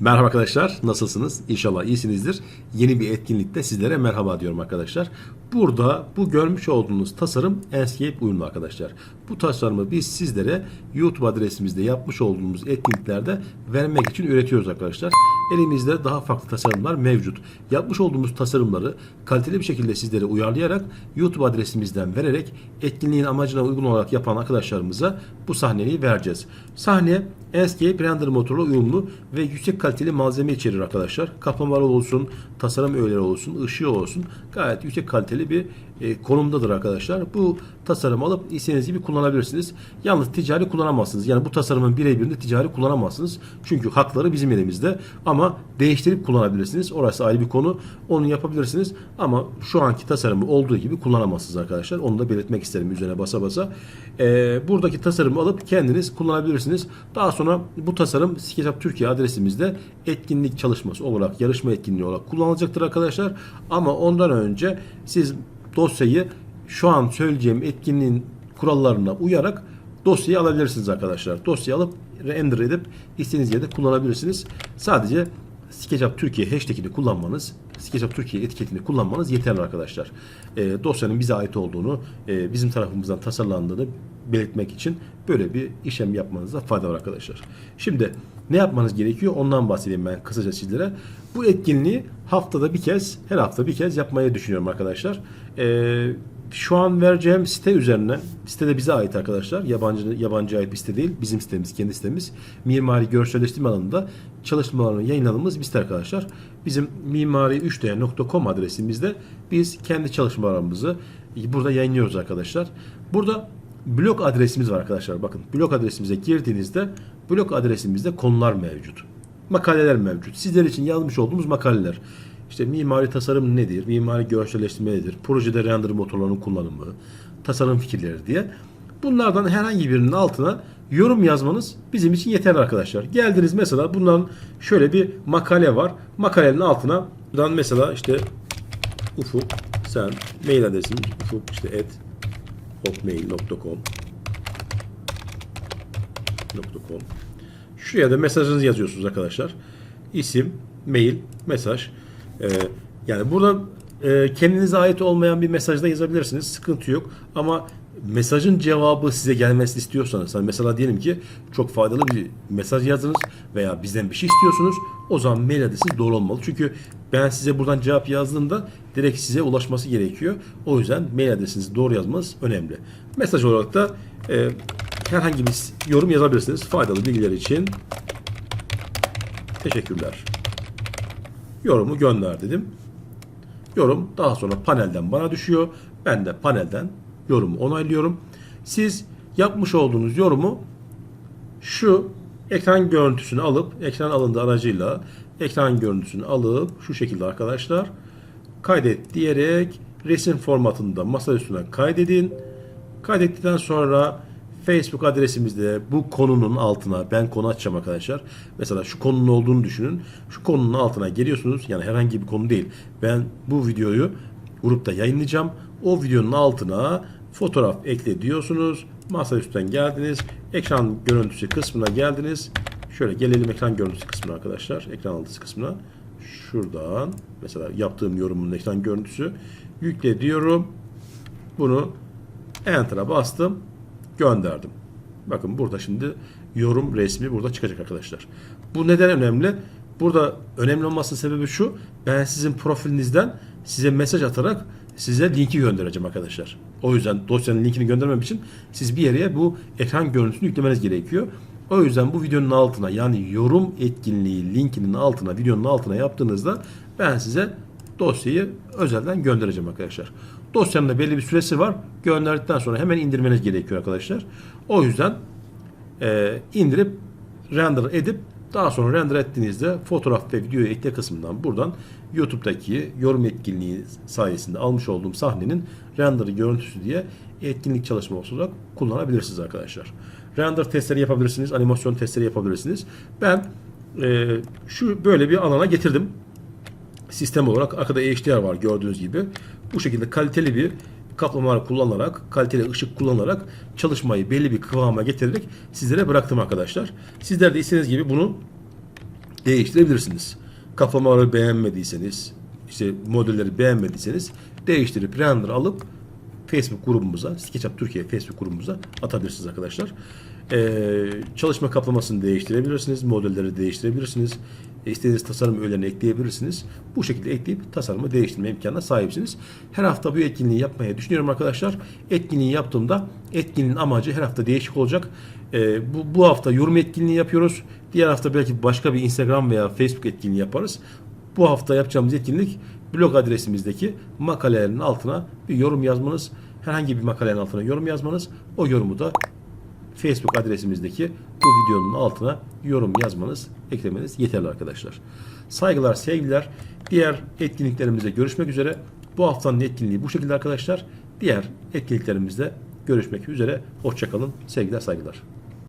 Merhaba arkadaşlar, nasılsınız? İnşallah iyisinizdir. Yeni bir etkinlikte sizlere merhaba diyorum arkadaşlar. Burada bu görmüş olduğunuz tasarım Enscape uyumlu arkadaşlar. Bu tasarımı biz sizlere YouTube adresimizde yapmış olduğumuz etkinliklerde vermek için üretiyoruz arkadaşlar. Elimizde daha farklı tasarımlar mevcut. Yapmış olduğumuz tasarımları kaliteli bir şekilde sizlere uyarlayarak YouTube adresimizden vererek etkinliğin amacına uygun olarak yapan arkadaşlarımıza bu sahneyi vereceğiz. Sahne Enscape render motorla uyumlu ve yüksek kaliteli malzeme içerir arkadaşlar. Kaplamalar olsun, tasarım öğeleri olsun, ışığı olsun gayet yüksek kaliteli bir e, konumdadır arkadaşlar. Bu tasarımı alıp istediğiniz gibi kullanabilirsiniz. Yalnız ticari kullanamazsınız. Yani bu tasarımın birebirinde ticari kullanamazsınız. Çünkü hakları bizim elimizde. Ama değiştirip kullanabilirsiniz. Orası ayrı bir konu. Onu yapabilirsiniz. Ama şu anki tasarımı olduğu gibi kullanamazsınız arkadaşlar. Onu da belirtmek isterim üzerine basa basa. E, buradaki tasarımı alıp kendiniz kullanabilirsiniz. Daha sonra bu tasarım SketchUp Türkiye adresimizde etkinlik çalışması olarak, yarışma etkinliği olarak kullanılacaktır arkadaşlar. Ama ondan önce siz dosyayı şu an söyleyeceğim etkinliğin kurallarına uyarak dosyayı alabilirsiniz arkadaşlar. Dosyayı alıp render edip istediğiniz yerde kullanabilirsiniz. Sadece SketchUp Türkiye hashtagini kullanmanız, SketchUp Türkiye etiketini kullanmanız yeterli arkadaşlar. E, dosyanın bize ait olduğunu, e, bizim tarafımızdan tasarlandığını belirtmek için böyle bir işlem yapmanızda fayda var arkadaşlar. Şimdi ne yapmanız gerekiyor ondan bahsedeyim ben kısaca sizlere. Bu etkinliği haftada bir kez, her hafta bir kez yapmayı düşünüyorum arkadaşlar. Ee, şu an vereceğim site üzerinden, site de bize ait arkadaşlar. Yabancı yabancı ait bir site değil, bizim sitemiz, kendi sitemiz. Mimari görselleştirme alanında çalışmalarını yayınladığımız bir site arkadaşlar. Bizim mimari3d.com adresimizde biz kendi çalışmalarımızı burada yayınlıyoruz arkadaşlar. Burada blog adresimiz var arkadaşlar. Bakın blog adresimize girdiğinizde blog adresimizde konular mevcut. Makaleler mevcut. Sizler için yazmış olduğumuz makaleler. İşte mimari tasarım nedir? Mimari görselleştirme nedir? Projede render motorlarının kullanımı, tasarım fikirleri diye. Bunlardan herhangi birinin altına yorum yazmanız bizim için yeterli arkadaşlar. Geldiniz mesela bundan şöyle bir makale var. Makalenin altına buradan mesela işte Ufuk sen mail adresimiz ufuk işte et hotmail.com .com Şuraya da mesajınızı yazıyorsunuz arkadaşlar. İsim, mail, mesaj. Ee, yani burada e, kendinize ait olmayan bir mesajda yazabilirsiniz. Sıkıntı yok. Ama mesajın cevabı size gelmesini istiyorsanız hani mesela diyelim ki çok faydalı bir mesaj yazdınız veya bizden bir şey istiyorsunuz. O zaman mail adresiniz doğru olmalı. Çünkü ben size buradan cevap yazdığımda direkt size ulaşması gerekiyor. O yüzden mail adresinizi doğru yazmanız önemli. Mesaj olarak da e, herhangi bir yorum yazabilirsiniz. Faydalı bilgiler için teşekkürler. Yorumu gönder dedim. Yorum daha sonra panelden bana düşüyor. Ben de panelden yorumu onaylıyorum. Siz yapmış olduğunuz yorumu şu ekran görüntüsünü alıp ekran alındı aracıyla ekran görüntüsünü alıp şu şekilde arkadaşlar kaydet diyerek resim formatında masa üstüne kaydedin. Kaydettikten sonra Facebook adresimizde bu konunun altına ben konu açacağım arkadaşlar. Mesela şu konunun olduğunu düşünün. Şu konunun altına geliyorsunuz. Yani herhangi bir konu değil. Ben bu videoyu grupta yayınlayacağım. O videonun altına fotoğraf ekle diyorsunuz. Masa üstten geldiniz. Ekran görüntüsü kısmına geldiniz. Şöyle gelelim ekran görüntüsü kısmına arkadaşlar. Ekran altısı kısmına. Şuradan mesela yaptığım yorumun ekran görüntüsü. Yükle diyorum. Bunu Enter'a bastım gönderdim. Bakın burada şimdi yorum resmi burada çıkacak arkadaşlar. Bu neden önemli? Burada önemli olmasının sebebi şu. Ben sizin profilinizden size mesaj atarak size linki göndereceğim arkadaşlar. O yüzden dosyanın linkini göndermem için siz bir yere bu ekran görüntüsünü yüklemeniz gerekiyor. O yüzden bu videonun altına yani yorum etkinliği linkinin altına videonun altına yaptığınızda ben size dosyayı özelden göndereceğim arkadaşlar. Dosyanın da belli bir süresi var. Gönderdikten sonra hemen indirmeniz gerekiyor arkadaşlar. O yüzden e, indirip render edip daha sonra render ettiğinizde fotoğraf ve videoyu ekle kısmından buradan YouTube'daki yorum etkinliği sayesinde almış olduğum sahnenin render görüntüsü diye etkinlik çalışması olarak kullanabilirsiniz arkadaşlar. Render testleri yapabilirsiniz, animasyon testleri yapabilirsiniz. Ben e, şu böyle bir alana getirdim sistem olarak arkada HDR var gördüğünüz gibi. Bu şekilde kaliteli bir kaplamalar kullanarak, kaliteli ışık kullanarak çalışmayı belli bir kıvama getirerek sizlere bıraktım arkadaşlar. Sizler de istediğiniz gibi bunu değiştirebilirsiniz. Kaplamaları beğenmediyseniz, işte modelleri beğenmediyseniz değiştirip render alıp Facebook grubumuza, SketchUp Türkiye Facebook grubumuza atabilirsiniz arkadaşlar. Ee, çalışma kaplamasını değiştirebilirsiniz, modelleri değiştirebilirsiniz. E, istediğiniz tasarım öğelerini ekleyebilirsiniz. Bu şekilde ekleyip tasarımı değiştirme imkanına sahipsiniz. Her hafta bu etkinliği yapmaya düşünüyorum arkadaşlar. Etkinliği yaptığımda etkinliğin amacı her hafta değişik olacak. Ee, bu, bu hafta yorum etkinliği yapıyoruz. Diğer hafta belki başka bir Instagram veya Facebook etkinliği yaparız. Bu hafta yapacağımız etkinlik blog adresimizdeki makalelerin altına bir yorum yazmanız. Herhangi bir makalenin altına yorum yazmanız. O yorumu da Facebook adresimizdeki bu videonun altına yorum yazmanız, eklemeniz yeterli arkadaşlar. Saygılar, sevgiler. Diğer etkinliklerimizde görüşmek üzere. Bu haftanın etkinliği bu şekilde arkadaşlar. Diğer etkinliklerimizde görüşmek üzere. Hoşçakalın. Sevgiler, saygılar.